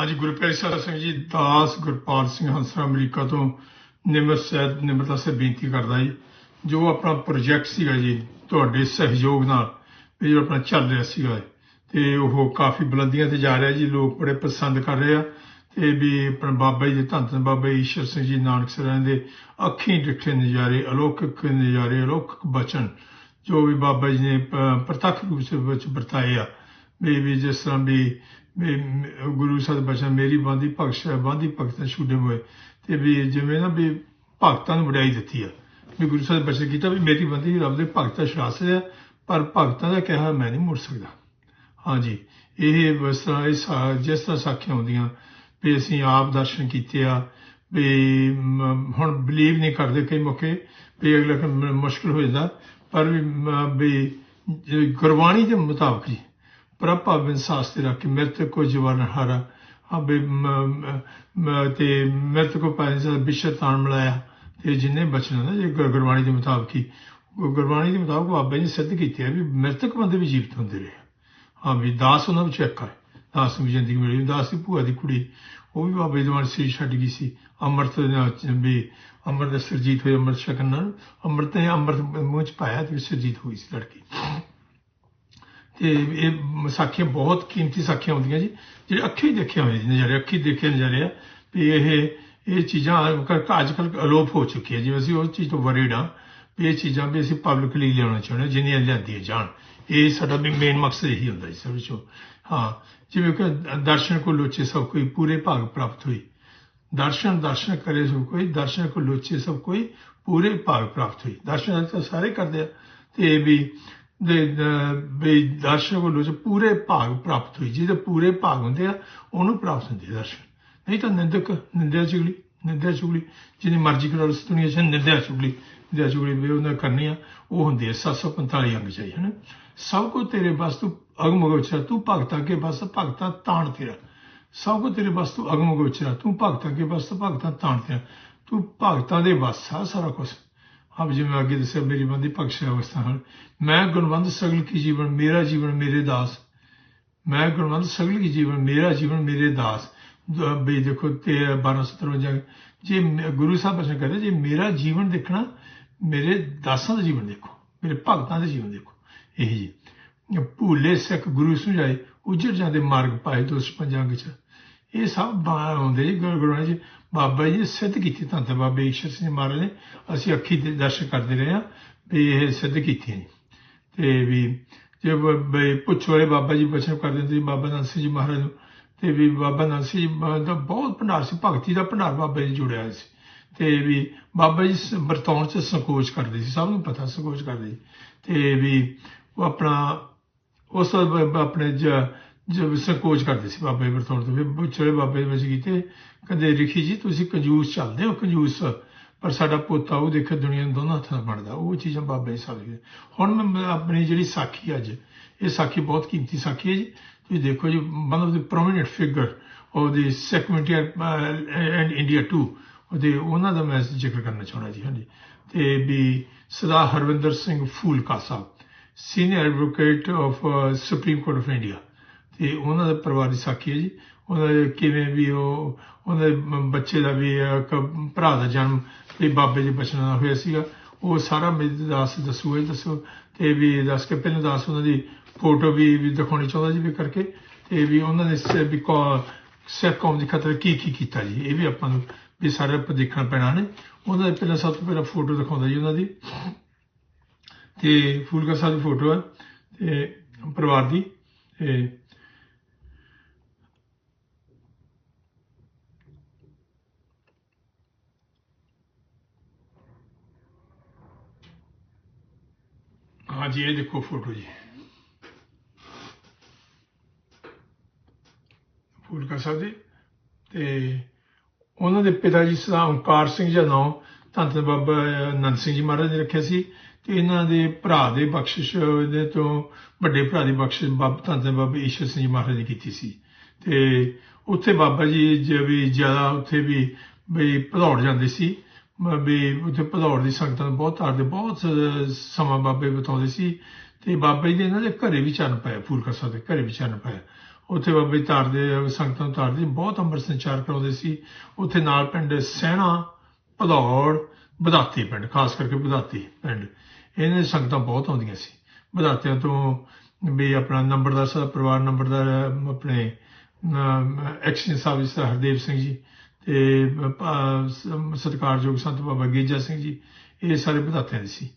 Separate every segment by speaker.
Speaker 1: ਹਾਂਜੀ ਗੁਰਪ੍ਰੀਤ ਸਿੰਘ ਜੀ ਦਾਸ ਗੁਰਪਾਲ ਸਿੰਘ ਹੰਸਰਾ ਅਮਰੀਕਾ ਤੋਂ ਨਿਮਰ ਸੈਦ ਨਿਮਰਤਾ ਸੇ ਬੇਨਤੀ ਕਰਦਾ ਜੀ, ਜੋ ਆਪਣਾ ਪ੍ਰੋਜੈਕਟ ਸੀਗਾ ਜੀ, ਤੁਹਾਡੇ ਸਹਿਯੋਗ ਨਾਲ, ਇਹ ਜੋ ਆਪਣਾ ਚੱਲ ਰਿਹਾ ਸੀਗਾ ਤੇ ਉਹ ਕਾਫੀ ਬੁਲੰਦੀਆਂ ਤੇ ਜਾ ਰਿਹਾ ਜੀ, ਲੋਕ ਬੜੇ ਪਸੰਦ ਕਰ ਰਹੇ ਆ, ਤੇ ਵੀ ਆਪਣਾ ਬਾਬਾ ਜੀ ਦੇ ਧੰਨ ਧੰਨ ਬਾਬਾ ਈਸ਼ਰ ਸਿੰਘ ਜੀ ਨਾਨਕ ਸਰਾਂ ਦੇ ਅੱਖੀਂ ਡਿੱਠੇ ਨਜ਼ਾਰੇ, ਅਲੌਕਿਕ ਨਜ਼ਾਰੇ, ਅਲੌਕਿਕ ਬਚਨ, ਜੋ ਵੀ ਬਾਬਾ ਜੀ ਨੇ ਪ੍ਰਤੱਖ ਰੂਪ ਵਿੱਚ ਵਰਤਾਏ ਆ ਵੀ ਜਿਸ ਤਰ੍ਹਾਂ ਵੀ ਗੁਰੂ ਸਾਹਿਬ ਦੇ ਬਚਨ, ਮੇਰੀ ਬਾਂਦੀ ਭਗਤ, ਬਾਂਦੀ ਭਗਤਾਂ ਛੁੱਡੇ ਹੋਏ। ਤੇ ਵੀ ਜਿਵੇਂ ਨਾ ਵੀ ਭਗਤਾਂ ਨੂੰ ਵਡਿਆਈ ਦਿੱਤੀ ਆ। ਵੀ ਗੁਰੂ ਸਾਹਿਬ ਦੇ ਬਚਨ ਕੀਤਾ ਵੀ ਮੇਰੀ ਬੰਦੀ ਰੱਬ ਦੇ ਭਗਤਾਂ ਸ਼ਾਸਤ ਆ ਪਰ ਭਗਤਾਂ ਦਾ ਕਿਹਾ ਮੈਂ ਨਹੀਂ ਮੁੜ ਸਕਦਾ। ਹਾਂਜੀ, ਇਹ ਬਸ ਤਰ੍ਹਾਂ ਇਹ ਜਿਸ ਤਰ੍ਹਾਂ ਸਾਖੀਆਂ ਹੁੰਦੀਆਂ, ਵੀ ਅਸੀਂ ਆਪ ਦਰਸ਼ਨ ਕੀਤੇ ਆ, ਵੀ ਹੁਣ ਬਲੀਵ ਨਹੀਂ ਕਰਦੇ ਕਈ ਮੌਕੇ, ਵੀ ਅਗਲਾ ਕਿ ਮੁਸ਼ਕਲ ਹੋ ਜਾਂਦਾ, ਪਰ ਵੀ ਗੁਰਬਾਣੀ ਦੇ ਮੁਤਾਬਕ ਜੀ ਪ੍ਰਭਾਵਨ ਸਾਸਤੇ ਰੱਖ ਕੇ ਮਿਰਤ ਕੋ ਜਵਾਨ ਹਾਰਾ। ਅਬੇ ਤੇ ਮਿਰਤ ਕੋ ਪਾਇਨ ਸਾ ਮਿਲਾਇਆ, ਤੇ ਜਿੰਨੇ ਬਚਣਾ ਨਾ, ਜੇ ਗੁਰਬਾਣੀ ਦੇ ਮੁਤਾਬਕ ਹੀ। ਗੁਰਬਾਣੀ ਦੇ ਮੁਤਾਬਕ ਬਾਬੇ ਜੀ ਨੇ ਸਿੱਧ ਕੀਤੀ ਹੈ ਵੀ ਮ੍ਰਿਤਕ ਬੰਦੇ ਵੀ ਜੀਵਤ ਹੁੰਦੇ ਰਹੇ ਹਾਂ ਵੀ ਦਾਸ ਉਹਨਾਂ ਵਿੱਚ ਇੱਕ ਹੈ ਦਾਸ ਨੂੰ ਜ਼ਿੰਦਗੀ ਮਿਲੀ ਦਾਸ ਦੀ ਭੂਆ ਦੀ ਕੁੜੀ, ਉਹ ਵੀ ਬਾਬੇ ਜੀ ਦੇ ਮਨ ਸੀ ਛੱਡ ਗਈ ਸੀ। ਅੰਮ੍ਰਿਤ ਨਾਲ ਵੀ ਅੰਮ੍ਰਿਤ ਦਾ ਸਰਜੀਤ ਹੋਇਆ ਅੰਮ੍ਰਿਤ ਸ਼ਕਨ ਨਾਲ। ਅੰਮ੍ਰਿਤ ਨੇ ਅੰਮ੍ਰਿਤ ਮੂੰਹ ਚ ਪਾਇਆ ਤੇ ਸਰਜੀਤ ਹੋਈ ਸੀ ਲੜਕੀ। ਤੇ ਇਹ ਸਾਖੀਆਂ ਬਹੁਤ ਕੀਮਤੀ ਸਾਖੀਆਂ ਹੁੰਦੀਆਂ ਜੀ ਜਿਹੜੇ ਅੱਖੀਂ ਦੇਖੇ ਹੋਏ ਨਜ਼ਾਰੇ ਅੱਖੀਂ ਦੇਖੇ ਨਜ਼ਾਰੇ ਆ ਵੀ ਇਹ ਇਹ ਚੀਜ਼ਾਂ ਅੱਜ ਕੱਲ ਅਲੋਪ ਹੋ ਚੁੱਕੀ ਹੈ ਜਿਵੇਂ ਅਸੀਂ ਉਸ ਚੀਜ਼ ਤੋਂ ਵਰੀਡ ਆ ਵੀ ਇਹ ਚੀਜ਼ਾਂ ਵੀ ਅਸੀਂ ਪਬਲਿਕਲੀ ਲਿਆਉਣਾ ਚਾਹੁੰਦੇ ਹਾਂ, ਜਿੰਨੀਆਂ ਲਿਆਂਦੀਆਂ ਜਾਣ। ਇਹ ਸਾਡਾ ਵੀ ਮੇਨ ਮਕਸਦ ਇਹੀ ਹੁੰਦਾ ਜੀ ਸਭ ਵਿੱਚੋਂ। ਹਾਂ ਜਿਵੇਂ ਕਿ ਦਰਸ਼ਨ ਕੋ ਲੋਚੇ ਸਭ ਕੋਈ ਪੂਰੇ ਭਾਗ ਪ੍ਰਾਪਤ ਹੋਈ। ਦਰਸ਼ਨ ਦਰਸ਼ਨ ਕਰੇ ਸਭ ਕੋਈ ਦਰਸ਼ਨ ਕੋ ਲੋਚੇ ਸਭ ਕੋਈ ਪੂਰੇ ਭਾਗ ਪ੍ਰਾਪਤ ਹੋਈ। ਦਰਸ਼ਨ ਤਾਂ ਸਾਰੇ ਕਰਦੇ ਆ ਤੇ ਇਹ ਵੀ ਦੇ ਦ- ਵੀ ਦਰਸ਼ਨ ਕੋ ਲੋਚੇ ਪੂਰੇ ਭਾਗ ਪ੍ਰਾਪਤ ਹੋਈ ਜਿਹਦੇ ਪੂਰੇ ਭਾਗ ਹੁੰਦੇ ਆ, ਉਹਨੂੰ ਪ੍ਰਾਪਤ ਹੁੰਦੇ ਆ ਦਰਸ਼ਨ ਨਹੀਂ ਤਾਂ ਨਿੰਦਕ, ਨਿੰਦਿਆ ਚੁਗਲੀ ਨਿੰਦਿਆ ਚੁਗਲੀ ਜਿਹਨੇ ਮਰਜ਼ੀ ਕਰੋ ਇਸ ਦੁਨੀਆ 'ਚ ਨਿੰਦਿਆ ਚੁਗਲੀ ਨਿੰਦਿਆ ਚੁਗਲੀ ਵੀ ਉਹਨਾਂ ਕਰਨੀ ਆ, ਉਹ ਹੁੰਦੀ ਹੈ 745 ਅੰਗ ਚਾਹੀ ਹੈ ਸਭ ਕੋ ਤੇਰੇ ਬਸ ਤੂੰ ਅਗਮ ਗੋਚਰ ਤੂੰ ਭਗਤਾਂ ਕੇ ਬਸ, ਭਗਤਾਂ ਤਾਣ ਤੇਰਾ ਸਭ ਕੋ ਤੇਰੇ ਬਸ ਤੂੰ ਅਗਮ ਗੋਚਰ ਤੂੰ ਭਗਤਾਂ ਕੇ ਬਸ, ਭਗਤਾਂ ਤਾਣ ਤੇਰਾ ਤੂੰ ਭਗਤਾਂ ਦੇ ਬਸ ਆ ਸਾਰਾ ਕੁਝ ਆਪ ਜਿਵੇਂ ਅੱਗੇ ਦੱਸਿਆ, ਮੇਰੀ ਬੰਦੀ ਪਕਸ਼ ਅਵਸਥਾ ਹਨ ਮੈਂ ਗੁਣਵੰਤ ਸਗਲ ਕੀ ਜੀਵਨ, ਮੇਰਾ ਜੀਵਨ ਮੇਰੇ ਦਾਸ। ਮੈਂ ਗੁਣਵੰਤ ਸਗਲ ਕੀ ਜੀਵਨ, ਮੇਰਾ ਜੀਵਨ ਮੇਰੇ ਦਾਸ। ਦ- ਵੀ ਦੇਖੋ, ਤੇ 1253 ਜੇ ਮ- ਗੁਰੂ ਸਾਹਿਬ ਬਚਨ ਕਹਿੰਦੇ ਜੇ ਮੇਰਾ ਜੀਵਨ ਦੇਖਣਾ, ਮੇਰੇ ਦਾਸਾਂ ਦਾ ਜੀਵਨ ਦੇਖੋ, ਮੇਰੇ ਭਗਤਾਂ ਦਾ ਜੀਵਨ ਦੇਖੋ। ਇਹ ਜੀ। ਭੂਲੇ ਸਿੱਖ ਗੁਰੂ ਸੁਝਾਏ ਉਜੜ ਜਾਂਦੇ ਮਾਰਗ ਪਾਏ ਦੋਸ ਪੰਜਾਂਗ ਚ। ਇਹ ਸਭ ਬਾ- ਹੁੰਦੇ ਜੀ, ਗੁਰੂ ਗੁਰੂਆਂ ਜੀ। ਬਾਬਾ ਜੀ ਨੇ ਸਿੱਧ ਕੀਤੀ ਤਾਂ ਤੇ ਬਾਬੇ ਈਸ਼ਰ ਸਿੰਘ ਮਹਾਰਾਜ ਨੇ। ਅਸੀਂ ਅੱਖੀ ਦੇ ਦਰਸ਼ਨ ਕਰਦੇ ਰਹੇ ਆ ਵੀ ਇਹ ਸਿੱਧ ਕੀਤੀ ਜੀ ਤੇ ਵੀ ਜੇ ਬ- ਵਾਲੇ ਬਾਬਾ ਜੀ ਬਚਨ ਕਰਦੇ ਸੀ ਬਾਬਾ ਨਾਨਕ ਜੀ ਮਹਾਰਾਜ ਨੂੰ। ਤੇ ਵੀ ਬਾਬਾ ਨਾਨਕ ਜੀ ਮਹਾਰਾਜ ਦਾ ਬਹੁਤ ਭੰਡਾਰ ਸੀ, ਭਗਤੀ ਦਾ ਭੰਡਾਰ ਬਾਬਾ ਜੀ ਜੁੜਿਆ ਹੋਇਆ ਸੀ। ਤੇ ਵੀ ਬਾਬਾ ਜੀ ਸ- ਵਰਤਾਉਣ ਚ ਸੰਕੋਚ ਕਰਦੇ ਸੀ, ਸਭ ਨੂੰ ਪਤਾ ਸੰਕੋਚ ਕਰਦੇ ਸੀ। ਤੇ ਵੀ ਉਹ ਆਪਣਾ, ਉਸ ਆਪਣੇ ਜਦ ਸੰਕੋਚ ਕਰਦੇ ਸੀ ਬਾਬਾ ਜੀ ਵਰਤਾਉਣ ਤੋਂ ਫਿਰ ਪੁੱਛੋ ਬਾਬੇ ਵਿੱਚ ਕੀਤੇ, ਕਹਿੰਦੇ ਰਿਖੀ ਜੀ, ਤੁਸੀਂ ਕੰਜੂਸ ਚੱਲਦੇ ਹੋ, ਕੰਜੂਸ। ਪਰ ਸਾਡਾ ਪੋਤਾ, ਉਹ ਦੇਖੇ ਦੁਨੀਆ ਨੂੰ ਦੋਨਾਂ ਹੱਥਾਂ ਨਾਲ ਬਣਦਾ, ਉਹ ਚੀਜ਼ਾਂ ਬਾਬੇ ਸਾਹਿਬ ਜੀ ਹੁਣ ਮੈਂ, ਆਪਣੀ ਜਿਹੜੀ ਸਾਖੀ ਅੱਜ, ਇਹ ਸਾਖੀ ਬਹੁਤ ਕੀਮਤੀ ਸਾਖੀ ਹੈ ਜੀ। ਤੁਸੀਂ ਦੇਖੋ ਜੀ one of the prominent figure of the ਸੈਕਮੈਂਟੀ and India to ਉਹਦੇ, ਉਹਨਾਂ ਦਾ ਮੈਂ ਜ਼ਿਕਰ ਕਰਨਾ ਚਾਹੁੰਦਾ ਜੀ, ਹਾਂਜੀ। ਤੇ ਵੀ ਸਦਾ Harvinder Singh Phoolka Sahib senior advocate of supreme court of India ਤੇ ਉਹਨਾਂ ਦਾ ਪਰਿਵਾਰ ਦੀ ਸਾਖੀ ਹੈ ਜੀ। ਉਹਨਾਂ ਦੇ ਕਿਵੇਂ ਵੀ ਉਹ, ਉਹਨਾਂ ਦੇ ਬੱਚੇ ਦਾ ਵੀ ਇੱਕ ਭਰਾ ਦਾ ਜਨਮ ਵੀ ਬਾਬੇ ਦੇ ਬਚਨਾਂ ਨਾਲ ਹੋਇਆ ਸੀਗਾ। ਉਹ ਸਾਰਾ ਮੇਰੇ ਦਾਸ ਦੱਸੂਗਾ ਜੀ, ਦੱਸੋ। ਤੇ ਵੀ ਦੱਸ ਕੇ ਪਹਿਲਾਂ ਦਾਸ ਉਹਨਾਂ ਦੀ ਫੋਟੋ ਵੀ ਵੀ ਦਿਖਾਉਣੀ ਚਾਹੁੰਦਾ ਜੀ ਵੀ ਕਰਕੇ। ਤੇ ਵੀ ਉਹਨਾਂ ਨੇ ਸ- ਵੀ ਕੌ- ਸਿੱਖ ਕੌਮ ਦੀ ਖਾਤਰ ਕੀ ਕੀ ਕੀਤਾ ਜੀ। ਇਹ ਵੀ ਆਪਾਂ ਨੂੰ ਵੀ ਸਾਰੇ ਆਪਾਂ ਦੇਖਣਾ ਪੈਣਾ ਨੇ। ਉਹਨਾਂ ਦੇ ਪਹਿਲਾਂ ਸਭ ਤੋਂ ਪਹਿਲਾਂ ਫੋਟੋ ਦਿਖਾਉਂਦਾ ਜੀ ਉਹਨਾਂ ਦੀ। ਤੇ ਫੂਲਕਾ ਸਾਹਿਬ ਦੀ ਫੋਟੋ ਹੈ, ਤੇ ਪਰਿਵਾਰ ਦੀ। ਤੇ ਹਾਂਜੀ, ਇਹ ਦੇਖੋ ਫੋਟੋ ਜੀ। ਫੂਲਕਾ ਸਾਹਿਬ ਦੀ ਤੇ ਉਹਨਾਂ ਦੇ ਪਿਤਾ ਜੀ ਸਦਾ ਓਮਕਾਰ ਸਿੰਘ ਜੀ ਦਾ ਨਾਮ ਧੰਨ ਧੰਨ ਬਾਬਾ ਨੰਦ ਸਿੰਘ ਜੀ ਮਹਾਰਾਜ ਨੇ ਰੱਖਿਆ ਸੀ ਤੇ ਇਹਨਾਂ ਦੇ ਭਰਾ ਦੇ ਬਖਸ਼ਿਸ਼ ਦੇ ਤੋਂ ਵੱਡੇ ਭਰਾ ਦੀ ਬਖਸ਼ਿਸ਼ ਬਾਬਾ ਧੰਨ ਧੰਨ ਬਾਬਾ ਈਸ਼ਰ ਸਿੰਘ ਜੀ ਮਹਾਰਾਜ ਨੇ ਕੀਤੀ ਸੀ। ਤੇ ਉੱਥੇ ਬਾਬਾ ਜੀ ਜੇ ਵੀ ਜ਼ਿਆਦਾ ਉੱਥੇ ਵੀ ਵੀ ਭਦੌੜ ਜਾਂਦੇ ਸੀ। ਵੀ ਉੱਥੇ ਭਦੌੜ ਦੀ ਸੰਗਤਾਂ ਨੂੰ ਬਹੁਤ ਤਾਰਦੇ ਬਹੁਤ ਸਮਾਂ ਬਾਬੇ ਬਤਾਉਂਦੇ ਸੀ ਤੇ ਬਾਬਾ ਜੀ ਦੇ ਇਹਨਾਂ ਦੇ ਘਰੇ ਵੀ ਚੰਨ ਪਾਇਆ, ਫੂਲਕਾ ਸਾਹਿਬ ਦੇ ਘਰੇ ਵੀ ਚੰਨ ਪਾਇਆ। ਉੱਥੇ ਬਾਬੇ ਧਾਰਦੇ ਸੰਗਤਾਂ ਨੂੰ ਧਾਰਦੇ ਬਹੁਤ ਅੰਮ੍ਰਿਤ ਸੰਚਾਰ ਕਰਾਉਂਦੇ ਸੀ। ਉੱਥੇ ਨਾਲ ਪਿੰਡ ਸਹਿਣਾ ਭਦੌੜ, ਬਦਾਤੀ ਪਿੰਡ, ਖਾਸ ਕਰਕੇ ਬਦਾਤੀ ਪਿੰਡ। ਇਹਨਾਂ ਸੰਗਤਾਂ ਬਹੁਤ ਆਉਂਦੀਆਂ ਸੀ। ਬਦਾਤਿਆਂ ਤੋਂ ਵੀ ਆਪਣਾ ਨੰਬਰਦਾਰ ਸਾਹਿਬ, ਪਰਿਵਾਰ ਨੰਬਰਦਾਰ, ਆਪਣੇ ਐਕਸ਼ਨ ਸਾਹਿਬ ਜੀ ਹਰਦੇਵ ਸਿੰਘ ਜੀ ਤੇ ਸਤਿਕਾਰਯੋਗ ਸੰਤ ਬਾਬਾ ਗੇਜਾ ਸਿੰਘ ਜੀ, ਇਹ ਸਾਰੇ ਬਦਾਤਿਆਂ ਦੇ ਸੀ।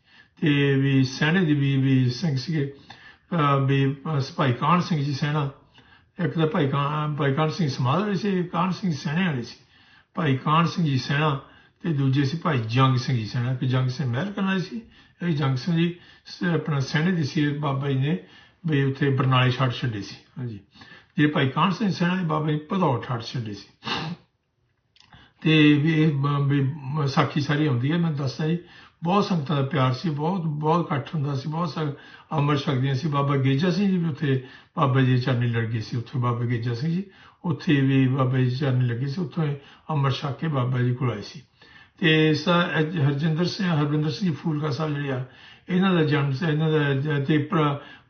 Speaker 1: ਤੇ ਵੀ ਸਹਿਣੇ ਦੀ ਵੀ ਵੀ ਸਿੰਘ ਸੀਗੇ ਵੀ ਭਾਈ ਕਾਨ ਸਿੰਘ ਜੀ ਸਹਿਣਾ ਇੱਕ ਤਾਂ ਭਾਈ ਕਾਨ ਭਾਈ ਕਾਨ ਸਿੰਘ ਸਮਾਧ ਵਾਲੇ ਸੀ ਕਾਨ ਸਿੰਘ ਸਹਿਣੇ ਵਾਲੇ ਸੀ। ਭਾਈ ਕਾਨ ਸਿੰਘ ਜੀ ਸੈਣਾ ਤੇ ਦੂਜੇ ਸੀ ਭਾਈ ਜੰਗ ਸਿੰਘ ਜੀ ਸੈਣਾ, ਕਿ ਜੰਗ ਸਿੰਘ ਮਹਿਲ ਕਰਨ ਵਾਲੇ ਸੀ। ਇਹ ਜੰਗ ਸਿੰਘ ਜੀ ਆਪਣਾ ਸਹਿਣੇ ਦੀ ਸੀ, ਬਾਬਾ ਜੀ ਨੇ, ਵੀ ਉੱਥੇ ਬਰਨਾਲੇ ਛੱਡ ਛੱਡੇ ਸੀ। ਹਾਂਜੀ। ਜੇ ਭਾਈ ਕਾਨ ਸਿੰਘ ਸਹਿਣਾ ਦੇ ਬਾਬਾ ਜੀ ਭਦੌੜ ਛੱਡ ਛੱਡੇ ਸੀ। ਤੇ ਵੀ ਇਹ ਸਾਖੀ ਸਾਰੀ ਆਉਂਦੀ ਹੈ ਮੈਂ ਦੱਸਦਾ ਜੀ। ਬਹੁਤ ਸੰਗਤਾਂ ਦਾ ਪਿਆਰ ਸੀ ਬਹੁਤ ਬਹੁਤ ਇਕੱਠ ਹੁੰਦਾ ਸੀ ਬਹੁਤ ਸਾਰ ਅਮਰ ਸ਼ਕਤੀਆਂ ਸੀ। ਬਾਬਾ ਗੇਜਾ ਸਿੰਘ ਜੀ ਵੀ ਉੱਥੇ ਬਾਬਾ ਜੀ ਚਰਨੀ ਲੜ ਗਏ ਸੀ ਉੱਥੇ ਬਾਬਾ ਗੇਜਾ ਸਿੰਘ ਜੀ। ਉੱਥੇ ਵੀ ਬਾਬਾ ਜੀ ਚਰਨੀ ਲੱਗੇ ਸੀ ਉੱਥੋਂ ਅਮਰ ਛਕ ਕੇ ਬਾਬਾ ਜੀ ਕੋਲ ਆਏ ਸੀ। ਤੇ ਹਰਜਿੰਦਰ ਸਿੰਘ ਹਰਵਿੰਦਰ ਸਿੰਘ ਫੂਲਕਾ ਸਾਹਿਬ ਜਿਹੜੇ ਆ ਇਹਨਾਂ ਦਾ ਜਨਮ ਇਹਨਾਂ ਦਾ ਤੇ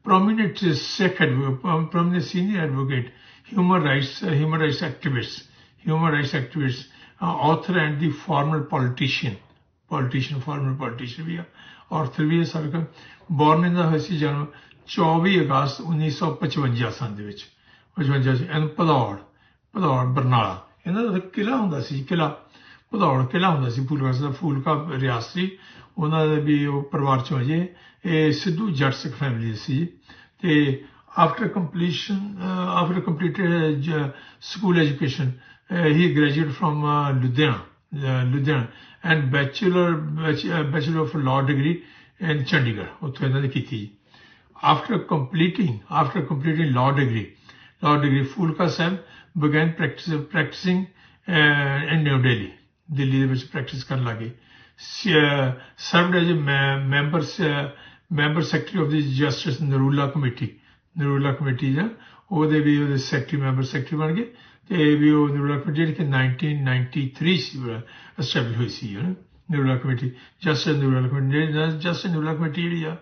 Speaker 1: prominent Sikh prominent senior senior advocate human rights human rights activist, human rights activist, author and the former politician, politician, former politician ਵੀ ਆ author ਵੀ ਹੈ ਸਾਬਕਾ born in the ਹੋਇਆ ਸੀ ਜਨਮ 24 ਅਗਸਤ 1955 ਸਨ ਦੇ ਵਿੱਚ। 55 ਚ ਐਨ ਭਦੌੜ ਭਦੌੜ ਬਰਨਾਲਾ। ਇਹਨਾਂ ਦਾ ਕਿਲਾ ਹੁੰਦਾ ਸੀ ਕਿਲਾ ਭਦੌੜ ਕਿਲਾ ਹੁੰਦਾ ਸੀ ਫੂਲਕਾ ਦਾ ਫੂਲਕਾ ਰਿਆਸਤੀ ਉਹਨਾਂ ਦੇ ਵੀ ਉਹ ਪਰਿਵਾਰ ਚੋਂ ਅਜੇ ਇਹ ਸਿੱਧੂ ਜੱਟ ਸਿੱਖ ਫੈਮਿਲੀ ਸੀ। ਤੇ after completion after completed school education he graduate from Ludhiana Ludhiana and bachelor bachelor of law degree in Chandigarh ਉੱਥੇ ਇਹਨਾਂ ਨੇ ਕੀਤੀ after completing after completing law degree law degree Phoolka sahib began practice, practicing uh, in New Delhi Delhi ਦੇ ਵਿੱਚ practice ਕਰਨ ਲੱਗੇ served as member member secretary of the justice Narula committee Narula committee ਦਾ ਉਹਦੇ ਵੀ ਉਹਦੇ secretary member secretary ਬਣ ਗਏ ਤੇ ਵੀ ਉਹ ਨਰੂਲਾ ਕਮੇਟੀ ਜਿਹੜੀ ਕਿ 1993 ਸੀ ਐਸਟੈਬਲਿਸ਼ ਹੋਈ ਸੀ Narula committee just Narula committee justice Narula committee ਜਿਹੜੀ ਆ,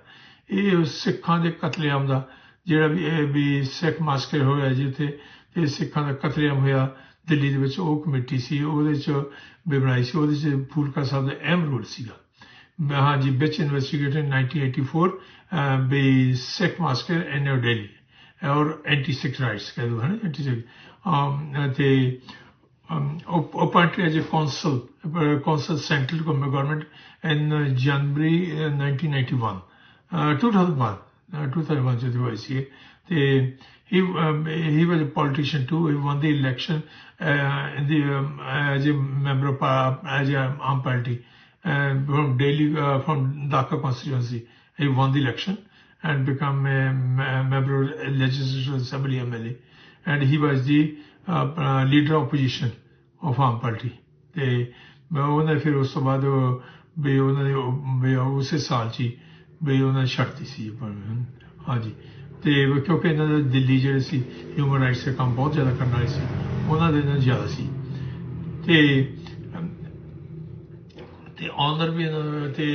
Speaker 1: ਇਹ ਸਿੱਖਾਂ ਦੇ ਕਤਲੇਆਮ ਦਾ, ਜਿਹੜਾ ਵੀ ਇਹ ਵੀ ਸਿੱਖ ਮਾਸਕਰ ਹੋਇਆ ਜਿੱਥੇ ਤੇ ਸਿੱਖਾਂ ਦਾ ਕਤਲੇਆਮ ਹੋਇਆ, ਦਿੱਲੀ ਦੇ ਵਿੱਚ ਉਹ ਕਮੇਟੀ ਸੀ, ਉਹਦੇ ਚ ਵੀ ਬਣਾਈ ਸੀ, ਉਹਦੇ ਚ ਫੂਲਕਾ ਸਾਹਿਬ ਦਾ ਅਹਿਮ ਰੋਲ ਸੀਗਾ। ਹਾਂ ਜੀ, ਵਿੱਚ ਇਨਵੈਸਟੀਗੇਟਡ 1984 ਵੀ ਸਿੱਖ ਮਾਸਕਰ ਇਨ ਨਿਊ ਦਿੱਲੀ ਔਰ ਐਂਟੀ ਸਿੱਖ ਰਾਈਟਸ ਕਹਿ ਦੋ ਹਨ anti Sikh Um, uh, the um, council, as a consul, uh, consul central government in uh, January 1991, 2001. 2001 Jyotibai he, um, he was a politician too. He won the election uh, in the, um, as a member of uh, as a armed party uh, from Delhi uh, from Dhaka constituency. He won the election and became a member of legislative assembly MLA. And he was the uh, uh, leader of opposition of Aam Party. ਤੇ ਉਹਨੇ ਫਿਰ ਉਸ ਤੋਂ ਬਾਅਦ ਵੀ ਉਹਨਾਂ ਨੇ ਵੀ ਉਸੇ ਸਾਲ 'ਚ ਹੀ ਵੀ ਉਹਨਾਂ ਨੇ ਛੱਡਤੀ ਸੀ ਹਾਂਜੀ। ਤੇ ਕਿਉਂਕਿ ਇਹਨਾਂ ਦੇ ਦਿੱਲੀ ਜਿਹੜੇ ਸੀ ਹਿਊਮਨ ਰਾਈਟਸ ਦੇ ਕੰਮ ਬਹੁਤ ਜ਼ਿਆਦਾ ਕਰਨ ਵਾਲੇ ਸੀ ਉਹਨਾਂ ਦੇ ਨਾਲ ਜ਼ਿਆਦਾ ਸੀ। ਤੇ ਤੇ ਆਨਰ ਵੀ ਤੇ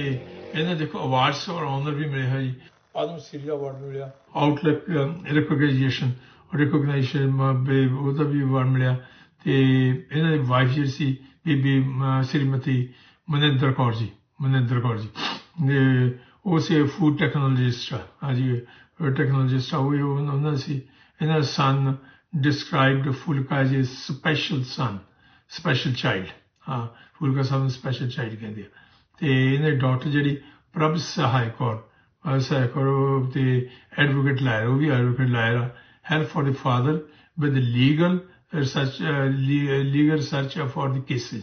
Speaker 1: ਇਹਨਾਂ ਦੇਖੋ ਅਵਾਰਡਸ ਔਰ ਆਨਰ ਵੀ ਮਿਲੇ ਹੈ ਜੀ। ਪਦਮ ਸ੍ਰੀ ਅਵਾਰਡ ਮਿਲਿਆ। ਆਊਟਲੁੱਕ ਰਿਕੋਗਨਾਈਜੇਸ਼ਨ ਰਿਕੋਗਨਾਈਜੇਸ਼ਨ ਉਹਦਾ ਵੀ ਅਵਾਰਡ ਮਿਲਿਆ ਤੇ ਇਹਨਾਂ ਦੀ ਵਾਈਫ ਜਿਹੜੀ ਸੀ ਬੀਬੀ ਸ੍ਰੀਮਤੀ ਮਨਿੰਦਰ ਕੌਰ ਜੀ ਮਨਿੰਦਰ ਕੌਰ ਜੀ ਉਹ ਸੇ ਫੂਡ ਟੈਕਨੋਲੋਜਿਸਟ ਆ ਜੀ technologist ਹੋਏ ਉਹਨਾਂ ਸੀ ਇਹਨਾਂ ਸਨ described Phoolka as uh special ਸਨ ਸਪੈਸ਼ਲ ਚਾਈਲਡ ਹਾਂ ਫੁਲਕਾ ਸਾਹਿਬ ਨੂੰ ਸਪੈਸ਼ਲ ਚਾਈਲਡ ਕਹਿੰਦੇ ਆ ਤੇ ਇਹਨੇ ਡਾਕਟਰ ਜਿਹੜੀ ਪ੍ਰਭ ਸਹਾਇ ਕੌਰ ਸਹਾਇ ਕੌਰ ਤੇ ਐਡਵੋਕੇਟ ਲਾਇਰ ਉਹ ਵੀ advocate lawyer help for the father with legal uh, research, uh, uh, legal search for the cases.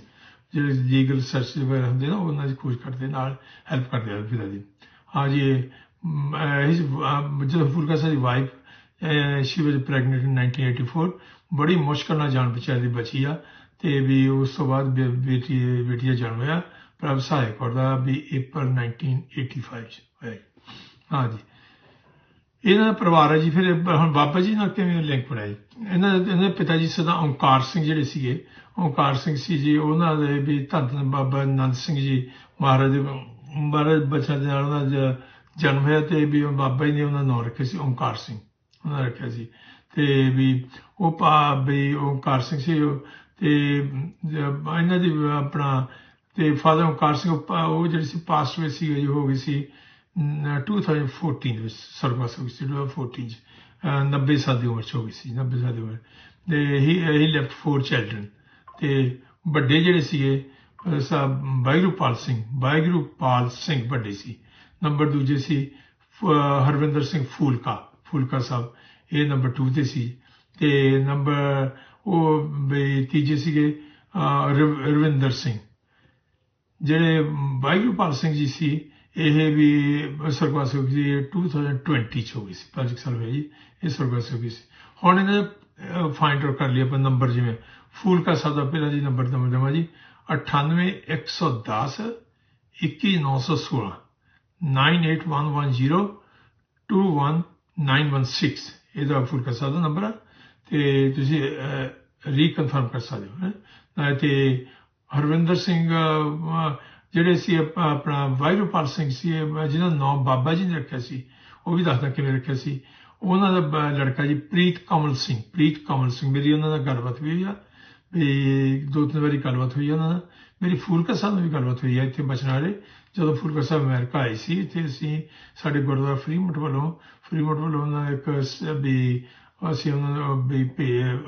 Speaker 1: ਜਿਹੜੇ ਲੀਗਲ ਸਰਚ ਵਗੈਰਾ ਹੁੰਦੇ ਨਾ ਉਹਨਾਂ ਦੀ ਖੋਜ ਕਰਦੇ ਨਾਲ ਹੈਲਪ ਕਰਦੇ ਆ ਪਿਤਾ ਜੀ। ਹਾਂ ਜੀ ਜਦੋਂ ਫੁਲਕਾ ਸਾਡੀ wife she was pregnant in 1984 ਬੜੀ ਮੁਸ਼ਕਲ ਨਾਲ ਜਾਨ ਬਚਾ ਦੀ ਬਚੀ ਆ ਤੇ ਵੀ ਉਸ ਤੋਂ ਬਾਅਦ ਬੇਟੀ ਬੇਟੀ ਦਾ ਜਨਮ ਹੋਇਆ। ਪ੍ਰਭ ਸਹਾਇਕ ਦਾ ਵੀ April 1985 ਹੋਇਆ ਹਾਂ ਜੀ। ਇਹਨਾਂ ਦਾ ਪਰਿਵਾਰ ਹੈ ਜੀ, ਫਿਰ ਹੁਣ ਬਾਬਾ ਜੀ ਨਾਲ ਕਿਵੇਂ ਲਿੰਕ ਬਣਾਈ? ਇਹਨਾਂ ਦੇ ਇਹਨਾਂ ਦੇ ਪਿਤਾ ਜੀ ਸਦਾ ਓਂਕਾਰ ਸਿੰਘ ਜਿਹੜੇ ਸੀਗੇ, ਓਂਕਾਰ ਸਿੰਘ ਸੀ ਜੀ, ਉਹਨਾਂ ਦੇ ਵੀ ਧੰਨ ਬਾਬਾ ਆਨੰਦ ਸਿੰਘ ਜੀ ਮਹਾਰਾਜ ਮਹਾਰਾਜ ਬੱਚਾ ਦੇ ਨਾਲ ਉਹਨਾਂ ਦਾ ਜਨਮ ਹੋਇਆ ਤੇ ਵੀ ਬਾਬਾ ਜੀ ਨੇ ਉਹਨਾਂ ਨਾਮ ਰੱਖਿਆ ਸੀ ਓਮਕਾਰ ਸਿੰਘ। ਉਹਨਾਂ ਰੱਖਿਆ ਸੀ। ਤੇ ਵੀ ਉਹ ਪਾ ਵੀ ਓਮਕਾਰ ਸਿੰਘ ਸੀ ਉਹ, ਤੇ ਇਹਨਾਂ ਦੀ ਆਪਣਾ, ਤੇ ਫਾਦਰ ਓਮਕਾਰ ਸਿੰਘ ਉਹ ਪਾ- ਜਿਹੜੀ ਸੀ ਪਾਸਟ ਵੇ ਸੀ ਹੋ ਗਈ ਸੀ। 2014 ਦੇ ਵਿੱਚ ਸਰਵਿਸ ਹੋ ਗਈ ਸੀ 2014 ਚ, ਅਹ 90 ਸਾਲ ਦੀ ਉਮਰ ਚ ਹੋ ਗਈ ਸੀ 90 ਸਾਲ ਦੀ ਉਮਰ। ਤੇ ਹੀ ਹੀ ਲੈਫਟ ਫੋਰ ਚਿਲਡਰਨ ਤੇ ਵੱਡੇ ਜਿਹੜੇ ਸੀਗੇ, ਅਹ ਸਾਹਿਬ ਬਾਈਰੂਪਾਲ ਸਿੰਘ ਬਾਈਰੂਪਾਲ ਸਿੰਘ ਵੱਡੇ ਸੀ। ਨੰਬਰ ਦੂਜੇ ਸੀ ਹਰਵਿੰਦਰ ਸਿੰਘ ਫੂਲਕਾ ਫੂਲਕਾ ਸਾਹਿਬ, ਇਹ ਨੰਬਰ 2 ਤੇ ਸੀ। ਤੇ ਨੰਬਰ ਉਹ ਤੀਜੇ ਸੀਗੇ ਰਵ- ਰਵਿੰਦਰ ਸਿੰਘ। ਜਿਹੜੇ ਬਾਈਗੁਰਪਾਲ ਸਿੰਘ ਜੀ ਸੀ ਇਹ ਵੀ ਸਰਗਵਾਸ ਹੋ ਗਈ ਸੀ 2020 ਚ ਹੋ ਗਈ ਸੀ, ਪੰਜ ਕੁ ਸਾਲ ਹੋਏ ਜੀ, ਇਹ ਸਰਗਵਾਸ ਹੋ ਗਈ ਸੀ। ਹੁਣ ਇਹਨਾਂ ਫਾਈਂਡ ਆਊਟ ਕਰ ਲਿਆ ਆਪਾਂ ਨੰਬਰ ਜਿਵੇਂ। ਫੂਲਕਾ ਸਾਹਿਬ ਦਾ ਪਹਿਲਾ ਜੀ ਨੰਬਰ ਨੰਬਰ ਦੇਵਾਂ ਜੀ। 98110 21916 98110 21916 ਇਹਦਾ ਫੂਲਕਾ ਸਾਹਿਬ ਦਾ ਨੰਬਰ ਹੈ ਤੇ ਤੁਸੀਂ ਰੀਕਨਫਰਮ ਕਰ ਸਕਦੇ ਹੋ ਨਾ ਨਾਲੇ ਤੇ ਹਰਵਿੰਦਰ ਸਿੰਘ ਜਿਹੜੇ ਸੀ ਆਪ- ਆਪਣਾ ਵਾਇਰੂਪਾਲ ਸਿੰਘ ਸੀ ਜਿਹਨਾਂ ਦਾ ਨਾਮ ਬਾਬਾ ਜੀ ਨੇ ਰੱਖਿਆ ਸੀ, ਉਹ ਵੀ ਦੱਸਦਾ ਕਿਵੇਂ ਰੱਖਿਆ ਸੀ। ਉਹਨਾਂ ਦਾ ਲੜਕਾ ਜੀ ਪ੍ਰੀਤ ਕਮਲ ਸਿੰਘ, ਪ੍ਰੀਤ ਕਮਲ ਸਿੰਘ, ਮੇਰੀ ਉਹਨਾਂ ਨਾਲ ਗੱਲਬਾਤ ਵੀ ਹੋਈ ਆ, ਵੀ ਦੋ ਤਿੰਨ ਵਾਰੀ ਗੱਲਬਾਤ ਹੋਈ ਆ ਉਹਨਾਂ ਨਾਲ। ਮੇਰੀ ਫੂਲਕਾ ਸਾਹਿਬ ਨਾਲ ਵੀ ਗੱਲਬਾਤ ਹੋਈ ਆ ਇੱਥੇ ਬਚਨਾਲੇ ਜਦੋਂ ਫੂਲਕਾ ਸਾਹਿਬ ਅਮਰੀਕਾ ਆਏ ਸੀ, ਇੱਥੇ ਅਸੀਂ ਸਾਡੇ ਗੁਰਦੁਆਰਾ ਫਰੀਮਟ ਵੱਲੋਂ ਫਰੀਮਟ ਵੱਲੋਂ ਉਹਨਾਂ ਇੱਕ ਵੀ ਅਸੀਂ ਉਹਨਾਂ ਨੂੰ ਵੀ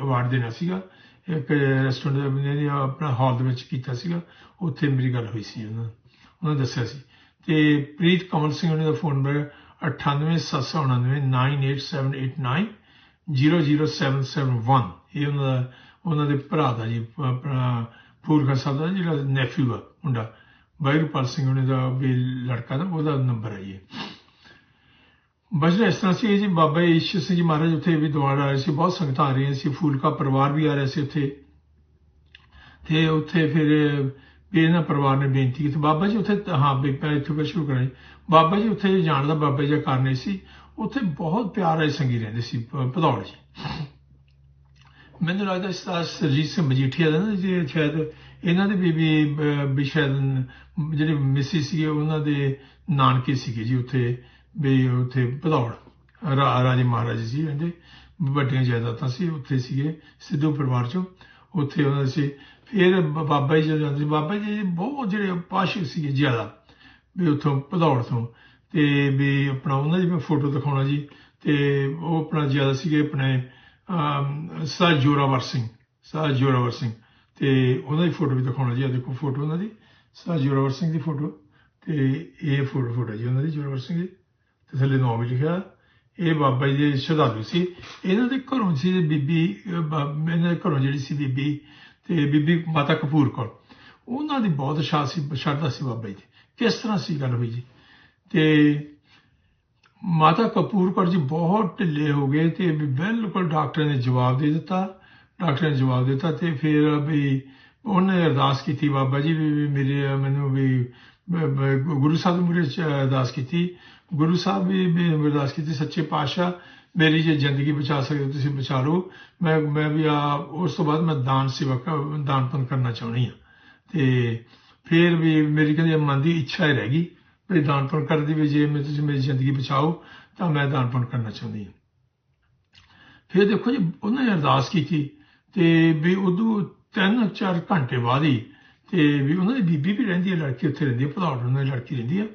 Speaker 1: ਅਵਾਰਡ ਦੇਣਾ ਸੀਗਾ। ਇੱਕ ਰੈਸਟੋਰੈਂਟ ਦੇ ਬੰਦੇ ਆਪਣਾ ਹਾਲ ਦੇ ਵਿੱਚ ਕੀਤਾ ਸੀਗਾ ਉੱਥੇ ਮੇਰੀ ਗੱਲ ਹੋਈ ਸੀ ਉਹਨਾਂ ਉਹਨਾਂ ਦੱਸਿਆ ਸੀ ਤੇ ਪ੍ਰੀਤ ਕਮਲ ਸਿੰਘ ਉਹਨਾਂ ਦਾ ਫੋਨ ਨੰਬਰ 9879998789 00771 ਇਹ ਉਹਨਾਂ ਦਾ ਉਹਨਾਂ ਦੇ ਭਰਾ ਦਾ ਜੀ ਆਪਣਾ ਫੂਲਕਾ ਸਾਹਿਬ ਦਾ ਜਿਹੜਾ ਨੈਫਿਊ ਆ ਮੁੰਡਾ ਬਾਈਰੂਪਾਲ ਸਿੰਘ ਉਹਨੇ ਦਾ ਵੀ ਲੜਕਾ ਦਾ ਉਹਦਾ ਨੰਬਰ ਹੈ ਜੀ ਬਜਰਾ ਇਸ ਤਰ੍ਹਾਂ ਸੀ ਜੀ ਬਾਬਾ ਈਸ਼ਰ ਸਿੰਘ ਜੀ ਮਹਾਰਾਜ ਉੱਥੇ ਵੀ ਦੁਆਰ ਆ ਰਹੇ ਸੀ ਬਹੁਤ ਸੰਗਤਾਂ ਆ ਰਹੀਆਂ ਸੀ ਫੂਲਕਾ ਪਰਿਵਾਰ ਵੀ ਆ ਰਿਹਾ ਸੀ ਉੱਥੇ। ਤੇ ਉੱਥੇ ਫਿਰ ਇਹਨਾਂ ਪਰਿਵਾਰ ਨੇ ਬੇਨਤੀ ਕੀਤੀ। ਬਾਬਾ ਜੀ ਉੱਥੇ ਹਾਂ ਬੇਪਾ ਇੱਥੋਂ ਫਿਰ ਸ਼ੁਰੂ ਕਰਾਂਗੇ ਬਾਬਾ ਜੀ ਉੱਥੇ ਜਾਣ ਦਾ ਬਾਬਾ ਜੀ ਦਾ ਕਾਰਨ ਇਹ ਸੀ ਉੱਥੇ ਬਹੁਤ ਪਿਆਰੇ ਸੰਗੀ ਰਹਿੰਦੇ ਸੀ ਪ- ਭਦੌੜ ਜੀ। ਮੈਨੂੰ ਲੱਗਦਾ ਇਸ ਤਰ੍ਹਾਂ ਸਰਜੀਤ ਸਿੰਘ ਮਜੀਠੀਆ ਦਾ ਨਾ ਜੇ ਸ਼ਾਇਦ ਇਹਨਾਂ ਦੇ ਬੀਬੀ ਅਹ, ਵੀ ਸ਼ਾਇਦ ਜਿਹੜੇ ਮਿਸੀ ਸੀਗੇ ਉਹਨਾਂ ਦੇ ਨਾਨਕੇ ਸੀਗੇ ਜੀ ਉੱਥੇ। ਵੀ ਉੱਥੇ ਭਦੌੜ, ਰਾ- ਰਾਜੇ ਮਹਾਰਾਜੇ ਸੀ ਰਹਿੰਦੇ ਵੱਡੀਆਂ ਜਾਇਦਾਦਾਂ ਸੀ, ਉੱਥੇ ਸੀਗੇ, ਸਿੱਧੂ ਪਰਿਵਾਰ ਚੋਂ, ਉੱਥੇ ਉਹਨਾਂ ਦੇ ਸੀ। ਫਿਰ ਬਾਬਾ ਜੀ ਜਦੋਂ ਜਾਂਦੇ ਸੀ, ਬਾਬਾ ਜੀ ਬਹੁਤ ਜਿਹੜੇ ਪਾਸ਼ਕ ਸੀਗੇ ਜ਼ਿਆਦਾ, ਵੀ ਉੱਥੋਂ ਭਦੌੜ ਤੋਂ। ਤੇ ਵੀ ਆਪਣਾ ਉਹਨਾਂ ਦੀ ਮੈਂ ਫੋਟੋ ਦਿਖਾਉਣਾ ਜੀ, ਤੇ ਉਹ ਆਪਣਾ ਜ਼ਿਆਦਾ ਸੀਗੇ ਆਪਣੇ ਸਾਹ ਜੋਰਾਵਰ ਸਿੰਘ, ਸਰ ਜੋਰਾਵਰ ਸਿੰਘ। ਤੇ ਉਹਨਾਂ ਦੀ ਫੋਟੋ ਵੀ ਦਿਖਾਉਣਾ ਜੀ ਆ ਦੇਖੋ ਫੋਟੋ ਉਹਨਾਂ ਦੀ ਸਾਹ ਜੋਰਾਵਰ ਸਿੰਘ ਦੀ ਫੋਟੋ, ਤੇ ਇਹ ਫੋਟੋ ਫੋਟੋ ਜੀ ਉਹਨਾਂ ਦੀ ਜੋਰਾਵਰ ਸਿੰਘ ਦੀ। ਤੇ ਥੱਲੇ ਨਾਮ ਵੀ ਲਿਖਿਆ, ਇਹ ਬਾਬਾ ਜੀ ਦੇ ਸ਼ਰਧਾਲੂ ਸੀ। ਇਹਨਾਂ ਦੇ ਘਰੋਂ ਸੀ ਬੀਬੀ ਇਹਨਾਂ ਦੇ ਘਰੋਂ ਜਿਹੜੀ ਸੀ ਬੀਬੀ ਤੇ ਬੀਬੀ ਮਾਤਾ ਕਪੂਰ ਕੌਰ। ਉਹਨਾਂ ਦੀ ਬਹੁਤ ਸ਼ਾਹ ਸੀ, ਸ਼ਰਧਾ ਸੀ ਬਾਬਾ ਜੀ ਦੀ। ਕਿਸ ਤਰ੍ਹਾਂ ਸੀ ਗੱਲ ਹੋਈ ਜੀ? ਤੇ ਮਾਤਾ ਕਪੂਰ ਕੌਰ ਜੀ ਬਹੁਤ ਢਿੱਲੇ ਹੋ ਗਏ ਤੇ ਵੀ ਬਿਲਕੁਲ ਡਾਕਟਰ ਨੇ ਜਵਾਬ ਦੇ ਦਿੱਤਾ, ਡਾਕਟਰ ਨੇ ਜਵਾਬ ਦਿੱਤਾ ਤੇ ਫਿਰ ਵੀ ਉਹਨੇ ਅਰਦਾਸ ਕੀਤੀ ਬਾਬਾ ਜੀ ਵੀ ਮੇਰੇ, ਮੈਨੂੰ ਵੀ ਗੁਰੂ ਸਾਹਿਬ ਨੂੰ ਮੇਰੇ ਅਰਦਾਸ ਕੀਤੀ। ਗੁਰੂ ਸਾਹਿਬ ਵੀ ਵੀ ਅਰਦਾਸ ਕੀਤੀ, ਸੱਚੇ ਪਾਤਸ਼ਾਹ, ਮੇਰੀ ਜੇ ਜ਼ਿੰਦਗੀ ਬਚਾ ਸਕਦੇ ਹੋ, ਤੁਸੀਂ ਬਚਾ ਲਓ ਮੈਂ ਮੈਂ ਵੀ ਆ, ਉਸ ਤੋਂ ਬਾਅਦ ਮੈਂ ਦਾਨ ਸੇਵਾ ਕ- ਕਰਨਾ ਚਾਹੁੰਦੀ ਹਾਂ। ਤੇ ਫਿਰ ਵੀ ਮੇਰੀ ਕਹਿੰਦੇ ਮਨ ਦੀ ਇੱਛਾ ਹੀ ਰਹਿ ਗਈ ਵੀ ਦਾਨ ਕਰਦੀ ਵੀ, ਜੇ ਮੈਂ ਤੁਸੀਂ ਮੇਰੀ ਜ਼ਿੰਦਗੀ ਬਚਾਓ, ਤਾਂ ਮੈਂ ਦਾਨ ਕਰਨਾ ਚਾਹੁੰਦੀ ਹਾਂ। ਫਿਰ ਦੇਖੋ ਜੀ, ਉਹਨਾਂ ਨੇ ਅਰਦਾਸ ਕੀਤੀ ਤੇ ਵੀ ਉਦੋਂ ਤਿੰਨ ਚਾਰ ਘੰਟੇ ਬਾਅਦ ਹੀ ਤੇ ਵੀ ਉਹਨਾਂ ਦੀ ਬੀਬੀ ਵੀ ਰਹਿੰਦੀ ਹੈ, ਲੜਕੀ ਉੱਥੇ ਰਹਿੰਦੀ ਹੈ ਭਦੌੜ ਉਹਨਾਂ ਦੀ ਲੜਕੀ ਰਹਿੰਦੀ ਹੈ।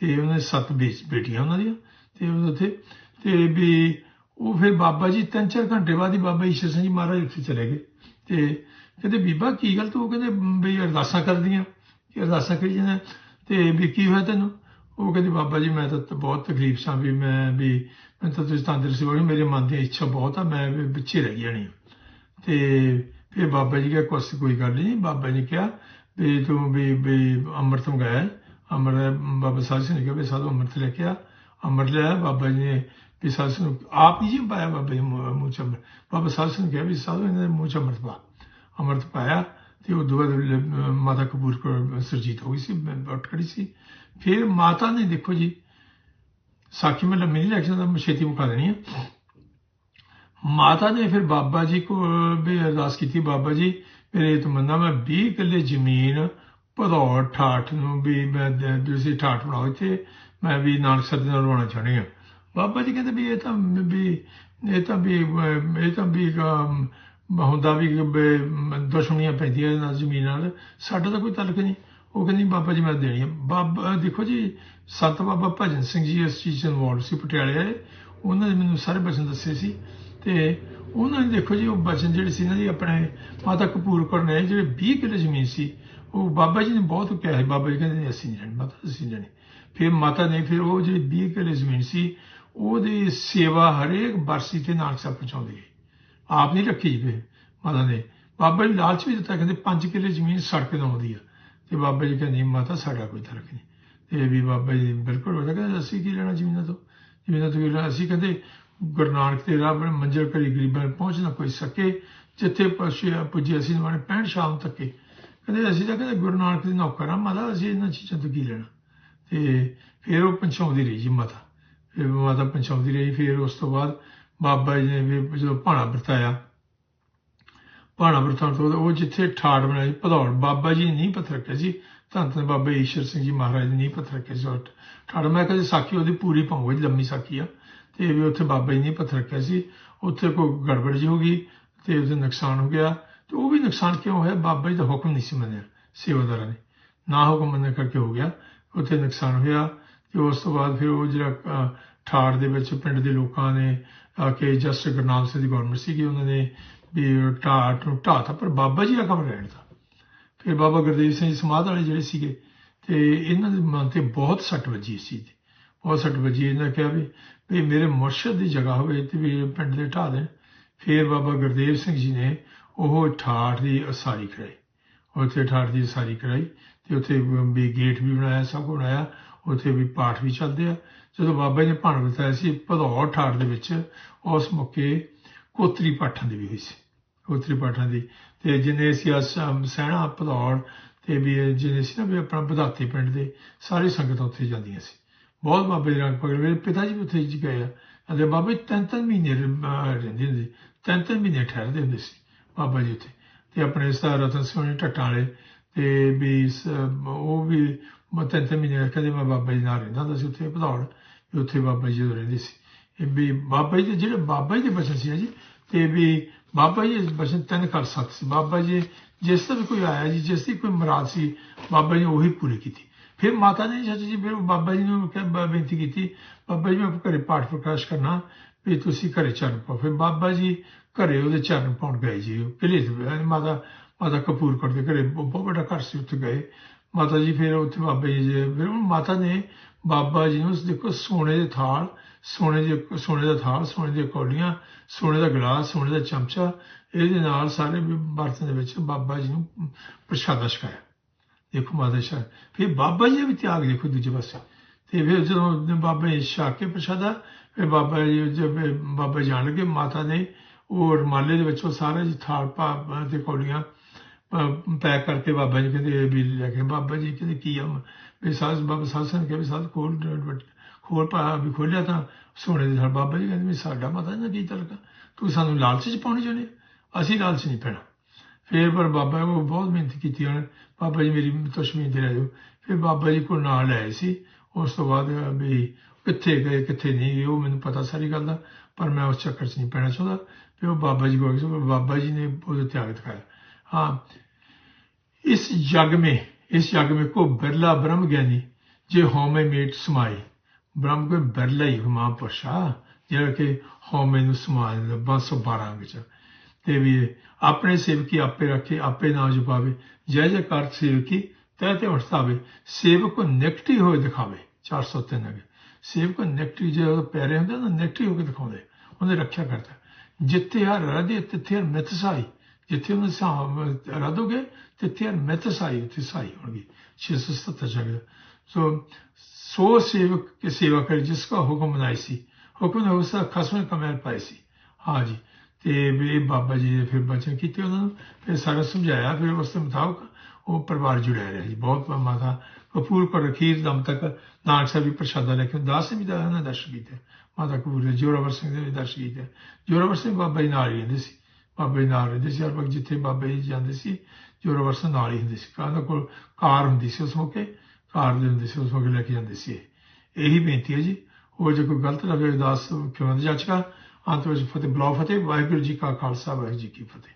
Speaker 1: ਤੇ ਉਹਨੇ ਸੱਤ ਬੇ- ਬੇਟੀਆਂ ਉਹਨਾਂ ਦੀਆਂ, ਤੇ ਉਹ ਉੱਥੇ, ਤੇ ਵੀ ਉਹ ਫਿਰ ਬਾਬਾ ਜੀ ਤਿੰਨ ਚਾਰ ਘੰਟੇ ਬਾਅਦ ਹੀ ਬਾਬਾ ਈਸ਼ਰ ਸਿੰਘ ਜੀ ਮਹਾਰਾਜ ਉੱਥੇ ਚਲੇ ਗਏ। ਤੇ ਕਹਿੰਦੇ, ਬੀਬਾ ਕੀ ਗੱਲ ਤੂੰ ਕਹਿੰਦੇ ਵੀ ਅਰਦਾਸਾਂ ਕਰਦੀਆਂ, ਕਿ ਅਰਦਾਸਾਂ ਕਰੀ ਜਾਂਦਾ ਤੇ ਵੀ ਕੀ ਹੋਇਆ ਤੈਨੂੰ? ਉਹ ਕਹਿੰਦੇ, ਬਾਬਾ ਜੀ ਮੈਂ ਤਾਂ ਬਹੁਤ ਤਕਲੀਫ ਸਾਂ ਵੀ ਮੈਂ ਵੀ ਮੈਂ ਤਾਂ ਤੁਸੀਂ ਤੰਦਰੁਸਤ ਹੋ ਮੇਰੇ ਮਨ ਦੀ ਇੱਛਾ ਬਹੁਤ ਆ, ਮੈਂ ਵੀ ਪਿੱਛੇ ਰਹਿ ਜਾਣੀ ਆ। ਤੇ ਫਿਰ ਬਾਬਾ ਜੀ ਕਿਹਾ, ਕੁਛ ਕੋਈ ਗੱਲ ਨਹੀਂ ਬਾਬਾ ਜੀ ਕਿਹਾ, ਵੀ ਤੂੰ ਵੀ ਵੀ ਅੰਮ੍ਰਿਤ ਮੰਗਾਇਆ ਅੰਮ੍ਰਿਤ ਬਾਬਾ ਸਾਹਿਬ ਸਿੰਘ ਨੇ ਕਿਹਾ ਵੀ ਸਾਧੂ ਅੰਮ੍ਰਿਤ ਲੈ ਕੇ ਆ ਅੰਮ੍ਰਿਤ ਲਿਆ, ਬਾਬਾ ਜੀ ਨੇ ਵੀ ਸਾਧੂ ਨੂੰ ਆਪ ਹੀ ਜੀ ਪਾਇਆ ਬਾਬਾ ਜੀ ਮੂੰਹ ਚ ਅੰਮ੍ਰਿਤ। ਬਾਬਾ ਸਾਹਿਬ ਸਿੰਘ ਨੇ ਕਿਹਾ ਵੀ ਸਾਧੂ ਇਹਨਾਂ ਦੇ ਮੂੰਹ ਚ ਅੰਮ੍ਰਿਤ ਪਾ। ਅੰਮ੍ਰਿਤ ਪਾਇਆ ਤੇ ਉਹ ਦੁਆ ਮਾਤਾ ਕਪੂਰ ਕੋਲ ਸਰਜੀਤ ਹੋ ਗਈ ਸੀ ਉੱਠ ਖੜੀ ਸੀ। ਫਿਰ ਮਾਤਾ ਨੇ ਦੇਖੋ ਜੀ, ਸਾਖੀ ਮੈਂ ਲੰਮੀ ਨਹੀਂ ਲੈ ਸਕਦਾ ਮੈਂ ਛੇਤੀ ਮੁਕਾ ਦੇਣੀ ਹੈ ਮਾਤਾ ਨੇ ਫਿਰ ਬਾਬਾ ਜੀ ਕੋਲ ਵੀ ਅਰਦਾਸ ਕੀਤੀ, ਬਾਬਾ ਜੀ, ਮੇਰੇ ਤਮੰਨਾ, ਮੈਂ 20 ਕਿੱਲੇ ਜ਼ਮੀਨ ਭਦੌੜ ਠਾਠ ਨੂੰ ਵੀ ਮੈਂ ਤੁਸੀਂ ਠਾਠ ਬਣਾਓ ਇੱਥੇ, ਮੈਂ ਵੀ ਨਾਨਕ ਸਰ ਨਾਲ ਰਵਾਉਣਾ ਚਾਹੁੰਦੀ ਹਾਂ। ਬਾਬਾ ਜੀ ਕਹਿੰਦੇ ਵੀ ਇਹ ਤਾਂ ਵੀ, ਇਹ ਤਾਂ ਵੀ, ਇਹ ਤਾਂ ਵੀ ਹੁੰਦਾ ਵੀ ਦੁਸ਼ਮਣੀਆਂ ਪੈਂਦੀਆਂ ਇਹਨਾਂ ਜ਼ਮੀਨ ਨਾਲ, ਸਾਡਾ ਤਾਂ ਕੋਈ ਤਲਕ ਨਹੀਂ। ਉਹ ਕਹਿੰਦੀ ਬਾਬਾ ਜੀ ਮੈਂ ਦੇਣੀ ਹੈ ਬਾਬਾ ਦੇਖੋ ਜੀ, ਸੰਤ ਬਾਬਾ ਭਜਨ ਸਿੰਘ ਜੀ ਇਸ ਚੀਜ਼ 'ਚ ਇਨਵੋਲਵ ਸੀ, ਪਟਿਆਲੇ ਵਾਲੇ ਉਹਨਾਂ ਨੇ ਮੈਨੂੰ ਸਾਰੇ ਬਚਨ ਦੱਸੇ ਸੀ। ਤੇ ਉਹਨਾਂ ਨੇ ਦੇਖੋ ਜੀ, ਉਹ ਬਚਨ ਜਿਹੜੇ ਸੀ ਨਾ ਜੀ ਆਪਣੇ ਮਾਤਾ ਕਪੂਰ ਕੌਰ ਨੇ, ਜਿਹੜੇ 20 ਕਿੱਲੇ ਜ਼ਮੀਨ ਸੀ ਉਹ ਬਾਬਾ ਜੀ ਨੇ ਬਹੁਤ ਕਿਹਾ ਸੀ ਬਾਬਾ ਜੀ ਕਹਿੰਦੇ ਨਹੀਂ, ਅਸੀਂ ਨਹੀਂ ਲੈਣੀ ਮਾਤਾ ਅਸੀਂ ਨਹੀਂ ਲੈਣੀ ਫਿਰ ਮਾਤਾ ਨੇ ਫਿਰ ਉਹ ਜਿਹੜੀ 20 ਕਿੱਲੇ ਜ਼ਮੀਨ ਸੀ ਉਹਦੀ ਸੇਵਾ ਹਰੇਕ ਬਰਸੀ ਤੇ ਨਾਨਕ ਸਾਹਿਬ ਪਹੁੰਚਾਉਂਦੀ ਹੈ ਆਪ ਨਹੀਂ ਰੱਖੀ ਫਿਰ ਮਾਤਾ ਨੇ। ਬਾਬਾ ਜੀ ਲਾਲਚ ਵੀ ਦਿੱਤਾ ਕਹਿੰਦੇ 5 ਕਿੱਲੇ ਜ਼ਮੀਨ ਸੜਕ ਨੂੰ ਆਉਂਦੀ ਆ। ਤੇ ਬਾਬਾ ਜੀ ਕਹਿੰਦੇ ਮਾਤਾ ਸਾਡਾ ਕੋਈ ਤਰਕ ਨਹੀਂ। ਤੇ ਵੀ ਬਾਬਾ ਜੀ ਬਿਲਕੁਲ ਉਹਦਾ ਕਹਿੰਦੇ ਅਸੀਂ ਕੀ ਲੈਣਾ ਜ਼ਮੀਨਾਂ ਤੋਂ? ਜ਼ਮੀਨਾਂ ਤੋਂ ਕੀ ਲੈਣਾ? ਅਸੀਂ ਕਹਿੰਦੇ ਗੁਰੂ ਨਾਨਕ ਦੇ ਰੱਬ ਨੇ ਮੰਜ਼ਰ ਕਰੀ ਗਰੀਬਾਂ ਪਹੁੰਚਣਾ ਕੋਈ ਸਕੇ ਜਿੱਥੇ ਪਹੁੰਚੇ ਪੁੱਜੇ ਅਸੀਂ ਨਿਵਾਣੇ 65 ਸ਼ਾਮ ਤੱਕ। ਕਹਿੰਦੇ ਅਸੀਂ ਤਾਂ ਕਹਿੰਦੇ ਗੁਰੂ ਨਾਨਕ ਦੀ ਨੌਕਰ ਆ ਮਾਤਾ, ਅਸੀਂ ਇਹਨਾਂ ਚੀਜ਼ਾਂ ਤੋਂ ਕੀ ਲੈਣਾ? ਤੇ ਫਿਰ ਉਹ ਪਹੁੰਚਾਉਂਦੀ ਰਹੀ ਜੀ ਮਾਤਾ। ਫਿਰ ਮਾਤਾ ਪਹੁੰਚਾਉਂਦੀ ਰਹੀ, ਫਿਰ ਉਸ ਤੋਂ ਬਾਅਦ ਬਾਬਾ ਜੀ ਨੇ ਵੀ ਜਦੋਂ ਭਾਣਾ ਵਰਤਾਇਆ, ਭਾਣਾ ਵਰਤਾਉਣ ਤੋਂ ਬਾਅਦ ਉਹ ਜਿੱਥੇ ਠਾੜ ਬਣਾਈ, ਭਦੌੜ, ਬਾਬਾ ਜੀ ਨੇ ਨਹੀਂ ਪੱਥਰ ਰੱਖਿਆ ਸੀ, ਧੰਨ ਧੰਨ ਬਾਬਾ ਈਸ਼ਰ ਸਿੰਘ ਜੀ ਮਹਾਰਾਜ ਨੇ ਨਹੀਂ ਪੱਥਰ ਰੱਖਿਆ ਸੀ ਉਹ ਠਾੜ ਮੈਂ ਕਹਿੰਦੇ ਸਾਖੀ ਉਹਦੀ ਪੂਰੀ ਪਾਉਂਗਾ ਜੀ, ਲੰਮੀ ਸਾਖੀ ਆ। ਤੇ ਵੀ ਉੱਥੇ ਬਾਬਾ ਜੀ ਨਹੀਂ ਪੱਥਰ ਰੱਖਿਆ ਸੀ, ਉੱਥੇ ਕੋਈ ਗੜਬੜ ਜੀ ਹੋ ਗਈ ਤੇ ਉਹਦੇ ਨੁਕਸਾਨ ਹੋ ਗਿਆ। ਨੁਕਸਾਨ ਕਿਉਂ ਹੋਇਆ? ਬਾਬਾ ਜੀ ਦਾ ਹੁਕਮ ਨਹੀਂ ਸੀ ਮੰਨਿਆ ਸੇਵਾਦਾਰਾਂ ਨੇ। ਨਾ ਹੁਕਮ ਮੰਨਣ ਕਰਕੇ ਹੋ ਗਿਆ। ਉੱਥੇ ਨੁਕਸਾਨ ਹੋਇਆ ਤੇ ਉਸ ਤੋਂ ਬਾਅਦ ਫਿਰ ਉਹ ਜਿਹੜਾ ਠਾੜ ਦੇ ਵਿੱਚ ਪਿੰਡ ਦੇ ਲੋਕਾਂ ਨੇ ਆ ਕੇ ਜਸਟਿਸ ਗੁਰਨਾਮ ਸਿੰਘ ਦੀ ਗਵਰਨਮੈਂਟ ਸੀਗੀ, ਉਹਨਾਂ ਨੇ ਵੀ ਢਾਟ ਨੂੰ ਢਾਤਾ ਪਰ ਬਾਬਾ ਜੀ ਦਾ ਕੰਮ ਰਹਿਣ ਦਾ ਫਿਰ ਬਾਬਾ ਗੁਰਦੇਵ ਸਿੰਘ ਜੀ ਸਮਾਧ ਵਾਲੇ ਜਿਹੜੇ ਸੀਗੇ ਤੇ ਇਹਨਾਂ ਦੇ ਮਨ ਤੇ ਬਹੁਤ ਸੱਟ ਵੱਜੀ ਸੀ ਬਹੁਤ ਸੱਟ ਵੱਜੀ। ਇਹਨਾਂ ਕਿਹਾ ਵੀ ਵੀ ਮੇਰੇ ਮੁਰਸ਼ਦ ਦੀ ਜਗ੍ਹਾ ਹੋਵੇ ਤੇ ਵੀ ਪਿੰਡ ਦੇ ਢਾਹ ਦੇਣ। ਫਿਰ ਬਾਬਾ ਗੁਰਦੇਵ ਸਿੰਘ ਜੀ ਨੇ ਉਹ ਠਾਠ ਦੀ ਅਸਾਰੀ ਕਰਾਈ। ਉੱਥੇ ਠਾਠ ਦੀ ਅਸਾਰੀ ਕਰਾਈ ਤੇ ਉੱਥੇ ਵੀ ਗੇਟ ਵੀ ਬਣਾਇਆ, ਸਭ ਕੁਛ ਬਣਾਇਆ। ਉੱਥੇ ਵੀ ਪਾਠ ਵੀ ਚੱਲਦੇ ਆ। ਜਦੋਂ ਬਾਬਾ ਜੀ ਨੇ ਭਾਣ ਬਤਾਇਆ ਸੀ, ਭਦੌੜ ਠਾਠ ਦੇ ਵਿੱਚ ਉਸ ਮੌਕੇ ਕੋਤਰੀ ਪਾਠਾਂ ਦੀ ਵੀ ਹੋਈ ਸੀ। ਕੋਤਰੀ ਪਾਠਾਂ ਦੀ ਤੇ ਜਿਹਨੇ ਸੀ ਅਸ- ਸਹਿਣਾ ਭਦੌੜ ਤੇ ਵੀ ਇਹ ਸੀ ਨਾ ਵੀ ਆਪਣਾ ਵਧਾਤੀ ਪਿੰਡ ਦੇ, ਸਾਰੀ ਸੰਗਤ ਉੱਥੇ ਜਾਂਦੀਆਂ ਸੀ। ਬਹੁਤ ਬਾਬੇ ਦੇ ਰੰਗ ਪਕੜ। ਮੇਰੇ ਪਿਤਾ ਜੀ ਵੀ ਉੱਥੇ ਗਏ ਆ। ਅਤੇ ਬਾਬੇ ਤਿੰਨ ਤਿੰਨ ਮਹੀਨੇ ਰਹਿੰਦੇ ਹੁੰਦੇ ਤਿੰਨ ਤਿੰਨ ਮਹੀਨੇ ਠਹਿਰਦੇ ਹੁੰਦੇ ਸੀ। ਬਾਬਾ ਜੀ ਉੱਥੇ ਤੇ ਆਪਣੇ ਸਰ ਰਤਨ ਸਿੰਘ ਟੱਟਾਂ ਵਾਲੇ ਤੇ ਵੀ ਉਹ ਵੀ ਤਿੰਨ ਤਿੰਨ ਮਹੀਨੇ ਕਦੇ ਮੈਂ ਬਾਬਾ ਜੀ ਨਾਲ ਰਹਿੰਦਾ ਹੁੰਦਾ ਸੀ ਉੱਥੇ ਭਦੌੜ ਵੀ ਉੱਥੇ ਬਾਬਾ ਜੀ ਜਦੋਂ ਰਹਿੰਦੇ ਸੀ ਇਹ ਵੀ ਬਾਬਾ ਜੀ ਦੇ ਜਿਹੜੇ ਬਾਬਾ ਜੀ ਦੇ ਬਚਨ ਸੀ ਜੀ ਤੇ ਵੀ ਬਾਬਾ ਜੀ ਦੇ ਬਚਨ ਤਿੰਨ ਕਰ ਸਕਦੇ ਸੀ ਬਾਬਾ ਜੀ ਜਿਸ ਦਾ ਵੀ ਕੋਈ ਆਇਆ ਜੀ ਜਿਸ ਦੀ ਕੋਈ ਮੁਰਾਦ ਸੀ ਬਾਬਾ ਜੀ ਉਹੀ ਪੂਰੀ ਕੀਤੀ ਫਿਰ ਮਾਤਾ ਨੇ ਚਾਚਾ ਜੀ ਫਿਰ ਬਾਬਾ ਜੀ ਨੂੰ ਬੇਨਤੀ ਕੀਤੀ ਬਾਬਾ ਜੀ ਮੈਂ ਘਰੇ ਪਾਠ ਪ੍ਰਕਾਸ਼ ਕਰਨਾ ਵੀ ਤੁਸੀਂ ਘਰੇ ਚੱਲ ਪਾਓ ਫਿਰ ਬਾਬਾ ਜੀ ਘਰੇ ਉਹਦੇ ਚਰਨ ਪਾਉਣ ਗਏ ਜੀ, ਉਹ ਕਿਲੇ ਤੇ ਮਾਤਾ ਮਾਤਾ ਕਪੂਰ ਦੇ ਘਰੇ ਬਹੁਤ ਵੱਡਾ ਘਰ ਸੀ ਉੱਥੇ ਗਏ। ਮਾਤਾ ਜੀ ਫਿਰ ਉੱਥੇ ਬਾਬਾ ਜੀ ਦੇ, ਫਿਰ ਉਹ ਮਾਤਾ ਨੇ ਬਾਬਾ ਜੀ ਨੂੰ ਦੇਖੋ ਸੋਨੇ ਦੇ ਥਾਲ, ਸੋਨੇ ਦੇ, ਸੋਨੇ ਦਾ ਥਾਲ, ਸੋਨੇ ਦੀਆਂ ਕੌਲੀਆਂ, ਸੋਨੇ ਦਾ ਗਲਾਸ, ਸੋਨੇ ਦਾ ਚਮਚਾ, ਇਹਦੇ ਨਾਲ ਸਾਰੇ ਵੀ ਬਰਤਨ ਦੇ ਵਿੱਚ ਬਾਬਾ ਜੀ ਨੂੰ ਪ੍ਰਸ਼ਾਦਾ ਛਕਾਇਆ। ਦੇਖੋ ਮਾਤਾ ਸ਼ਾਹ ਫਿਰ ਬਾਬਾ ਜੀ ਦਾ ਵੀ ਤਿਆਗ ਦੇਖੋ ਦੂਜੇ ਪਾਸੇ। ਤੇ ਫਿਰ ਜਦੋਂ ਬਾਬਾ ਜੀ ਛਕ ਕੇ ਪ੍ਰਸ਼ਾਦਾ, ਫਿਰ ਬਾਬਾ ਜੀ, ਜਦ ਬਾਬਾ ਜਾਣ ਲੱਗੇ ਮਾਤਾ ਨੇ ਉਹ ਰਮਾਲੇ ਦੇ ਵਿੱਚੋਂ ਸਾਰੇ ਜੀ ਥਾਲ ਪਾ ਤੇ ਕੌਲੀਆਂ ਪੈਕ ਕਰਕੇ ਬਾਬਾ ਜੀ ਕਹਿੰਦੇ, ਇਹ ਵੀ ਲੈ ਕੇ ਬਾਬਾ ਜੀ ਕਹਿੰਦੇ, ਕੀ ਆ? ਵੀ ਸਾਸ ਬਾਬਾ ਸਾਸ ਨੇ ਕਿਹਾ ਵੀ ਸਾਸ ਕੋਲ ਖੋਲ ਪਾ, ਵੀ ਖੋਲਿਆ ਤਾਂ ਸੋਨੇ ਦੇ ਨਾਲ ਬਾਬਾ ਜੀ ਕਹਿੰਦੇ, ਵੀ ਸਾਡਾ ਮਤਾ ਨਾ ਕੀ ਤਲਕਾ ਤੂੰ ਸਾਨੂੰ ਲਾਲਚ ਚ ਪਾਉਣੀ ਚਾਹੁੰਦੇ ਅਸੀਂ ਲਾਲਚ ਨਹੀਂ ਪੈਣਾ। ਫਿਰ ਪਰ ਬਾਬਾ ਉਹ ਬਹੁਤ ਮਿਹਨਤ ਕੀਤੀ ਉਹਨੇ ਬਾਬਾ ਜੀ ਮੇਰੀ ਤਸ਼ਮੀਨ ਤੇ ਰਹਿ ਜਾਓ। ਫਿਰ ਬਾਬਾ ਜੀ ਕੋਲ ਨਾਲ ਆਏ ਸੀ। ਉਸ ਤੋਂ ਬਾਅਦ, ਵੀ ਕਿੱਥੇ ਗਏ, ਕਿੱਥੇ ਨਹੀਂ ਉਹ ਮੈਨੂੰ ਪਤਾ ਸਾਰੀ ਗੱਲ ਦਾ, ਪਰ ਮੈਂ ਉਸ ਚੱਕਰ 'ਚ ਨਹੀਂ ਪੈਣਾ ਚਾਹੁੰਦਾ। ਫਿਰ ਉਹ ਬਾਬਾ ਜੀ ਕੋਲ ਗਏ ਬਾਬਾ ਜੀ ਨੇ ਉਹਦੇ ਤਿਆਗ ਦਿਖਾਇਆ हाँ इस जग में इस जग में को बिरला ब्रह्म ज्ञानी जे हौमे मेट समाए ब्रह्म ਕੋਈ ਬਿਰਲਾ ਹੀ ਮਹਾਂਪੁਰਸ਼ ਆ ਜਿਹੜਾ ਕਿ ਹਉਮੈ ਨੂੰ ਸਮਾ ਲੈਂਦਾ 112 ਅੰਗ ਚ ਤੇ ਵੀ ਆਪਣੇ ਸੇਵਕੀ ਆਪੇ ਰੱਖੇ ਆਪੇ ਨਾਮ ਜਪਾਵੇ ਜੈ ਜੈਕਾਰ ਸੇਵਕੀ ਤੈ ਤੇ ਵਰਤਾਵੇ ਸੇਵਕ ਕੋ ਨਿਕਟੀ ਹੋਏ ਦਿਖਾਵੇ 403 ਅਗੇ ਸੇਵਕ ਨਿਕਟੀ ਜੇ ਉਹ ਪੈਰੇ ਹੁੰਦੇ ਨਾ ਨਿਕਟੀ ਹੋ ਕੇ ਦਿਖਾਉਂਦੇ ਉਹਨੇ ਰੱਖਿਆ ਕਰਦਾ ਜਿੱਥੇ ਹਰ ਰਦੇ ਤਿੱਥੇ ਹਰ ਮਿੱਥ ਸਾਈ। ਜਿੱਥੇ ਉਹਨੇ ਸਾਹ ਰਦੋਗੇ ਤਿੱਥੇ ਹਰ ਮਿੱਥ ਸਾਈ, ਉੱਥੇ ਸਾਈ ਹੋਣਗੇ। 677 ਜਗ੍ਹਾ। ਸੋ ਸੋ ਸੇਵਕ ਕੇ ਸੇਵਾ ਕਰ, ਜਿਸ ਦਾ ਹੁਕਮ ਬਣਾਈ ਸੀ। ਹੁਕਮ ਨੇ ਉਸ ਦਾ ਖਸਮ ਕਮਲ ਪਾਈ ਸੀ। ਹਾਂਜੀ ਤੇ ਵੀ ਬਾਬਾ ਜੀ ਨੇ ਫਿਰ ਬਚਨ ਕੀਤੇ ਉਹਨਾਂ ਨੂੰ। ਫਿਰ ਸਾਰਾ ਸਮਝਾਇਆ, ਫਿਰ ਉਸ ਦੇ ਮੁਤਾਬਕ ਉਹ ਪਰਿਵਾਰ ਜੁੜਿਆ ਰਿਹਾ ਜੀ। ਬਹੁਤ ਮਾਤਾ ਕਪੂਰ ਕੋ ਰਖੀਰ ਦਮ ਤੱਕ ਨਾਨਕ ਸਾਹਿਬ ਵੀ ਪ੍ਰਸ਼ਾਦਾ ਲੈ ਕੇ, ਦਾਸ ਵੀ ਦਾ ਉਹਨਾਂ ਦਰਸ਼ਨ ਕੀਤੇ। ਮਾਤਾ ਕਪੂਰ ਜੋਰਾਵਰ ਸਿੰਘ ਦੇ ਵੀ ਦਰਸ਼ਨ ਹੈ। ਜੋਰਾਵਰ ਸਿੰਘ ਬਾਬਾ ਜੀ ਨਾਲ ਹੀ ਰਹਿੰਦੇ ਸੀ। ਬਾਬਾ ਜੀ ਨਾਲ ਰਹਿੰਦੇ ਸੀ ਹਰ ਵਕਤ ਜਿੱਥੇ ਬਾਬਾ ਜੀ ਜਾਂਦੇ ਸੀ ਜੋਰਾਵਰ ਸਿੰਘ ਨਾਲ ਹੀ ਹੁੰਦੇ ਸੀ। ਉਹਨਾਂ ਕੋਲ? ਕਾਰ ਹੁੰਦੀ ਸੀ ਉਸ ਮੌਕੇ, ਕਾਰ ਦੇ ਹੁੰਦੇ ਸੀ, ਉਸ ਮੌਕੇ ਲੈ ਕੇ ਜਾਂਦੇ ਸੀ ਇਹੀ। ਬੇਨਤੀ ਹੈ ਜੀ। ਉਹ ਜੇ ਕੋਈ ਗਲਤ ਲਵੇ ਦਾਸ ਕਿਉਂ ਜਾਚਕਾ ਅੰਤ ਵਿੱਚ ਫਤਿਹ ਬੁਲਾਓ ਫਤਿਹ, ਵਾਹਿਗੁਰੂ ਜੀ ਕਾ ਖਾਲਸਾ, ਵਾਹਿਗੁਰੂ ਜੀ ਕੀ ਫਤਿਹ।